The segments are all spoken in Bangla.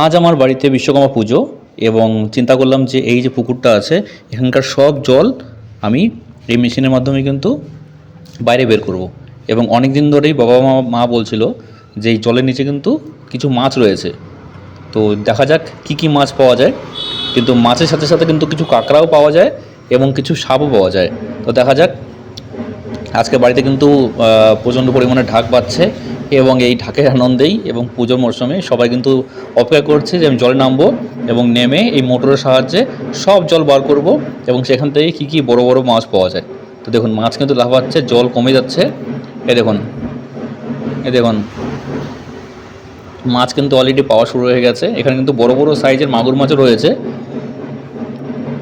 আজ আমার বাড়িতে বিশ্বকর্মা পুজো এবং চিন্তা করলাম যে এই যে পুকুরটা আছে, এখানকার সব জল আমি এই মেশিনের মাধ্যমে কিন্তু বাইরে বের করব। এবং অনেক দিন ধরেই বাবা মা মা বলছিল যে এই জলের নিচে কিন্তু কিছু মাছ রয়েছে। তো দেখা যাক কি কি মাছ পাওয়া যায়। কিন্তু মাছের সাথে সাথে কিন্তু কিছু কাঁকড়াও পাওয়া যায় এবং কিছু সাপও পাওয়া যায়। তো দেখা যাক, আজকে বাড়িতে কিন্তু প্রচণ্ড পরিমাণে ঢাক বাজছে এবং এই ঢাকের আনন্দেই এবং পুজোর মরশুমে সবাই কিন্তু অপেক্ষা করছে যে আমি জলে নামবো এবং নেমে এই মোটরের সাহায্যে সব জল বার করব এবং সেখান থেকে কী কী বড় বড় মাছ পাওয়া যায়। তো দেখুন, মাছ কিন্তু লাফাচ্ছে, জল কমে যাচ্ছে। এ দেখুন এ দেখুন, মাছ কিন্তু অলরেডি পাওয়া শুরু হয়ে গেছে। এখানে কিন্তু বড় বড় সাইজের মাগুর মাছও রয়েছে।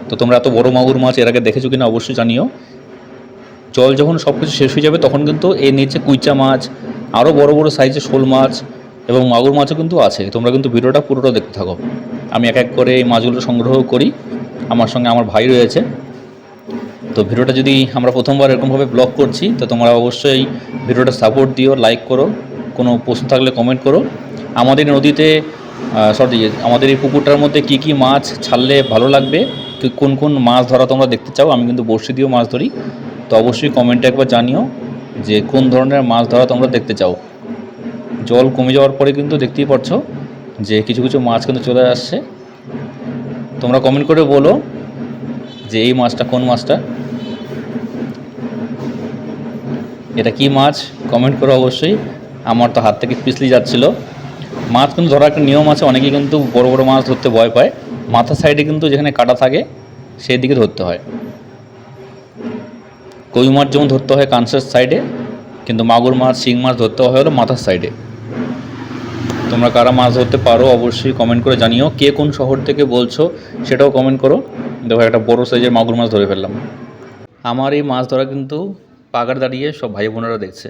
তো তোমরা এত বড় মাগুর মাছ এর আগে দেখেছ কিনা অবশ্যই জানিও। জল যখন সব কিছু শেষ হয়ে যাবে, তখন কিন্তু এর নিচে কুইচা মাছ আরও বড় বড় সাইজের শোল মাছ এবং মাগুর মাছও কিন্তু আছে। তোমরা কিন্তু ভিডিওটা পুরোটা দেখতে থাকো। আমি এক এক করে এই মাছগুলো সংগ্রহ করি। আমার সঙ্গে আমার ভাই রয়েছে। তো ভিডিওটা যদি আমরা প্রথমবার এরকমভাবে ব্লগ করছি, তো তোমরা অবশ্যই ভিডিওটা সাপোর্ট দিও লাইক করো। কোনো প্রশ্ন থাকলে কমেন্ট করো। আমাদের নদীতে সরি আমাদের এই পুকুরটার মধ্যে কি কি মাছ ছাড়লে ভালো লাগবে কোন কোন মাছ ধরা তোমরা দেখতে চাও, আমি কিন্তু বড়শি দিয়েও মাছ ধরি। তো অবশ্যই কমেন্টে একবার জানিও। যে কোন ধরনের মাছ ধরা তোমরা দেখতে চাও। জল কমে যাওয়ার পরে কিন্তু দেখতেই পারছ যে কিছু কিছু মাছ কিন্তু চলে আসছে। তোমরা কমেন্ট করে বলো যে এই মাছটা কোন মাছটা। এটা কি মাছ? কমেন্ট করো অবশ্যই। আমার তো হাত থেকে পিছলি যাচ্ছিল। মাছ কিন্তু ধরার একটা নিয়ম আছে, অনেকে কিন্তু বড় বড় মাছ ধরতে ভয় পায়। মাথার সাইডে কিন্তু যেখানে কাটা থাকে সেই দিকে ধরতে হয়। কই মাছ যেমন ধরতে হয় কানসার সাইডে, কিন্তু মাগুর মাছ, শিং মাছ ধরতে হয় হলো মাথার সাইডে। তোমরা কারা মাছ ধরতে পারো অবশ্যই কমেন্ট করে জানিও। কে কোন শহর থেকে বলছো সেটাও কমেন্ট করো। দেখো একটা বড় সাইজের মাগুর মাছ ধরে ফেললাম। আমার এই মাছ ধরা কিন্তু পাগার দাঁড়িয়ে সব ভাই বোনেরা দেখছে।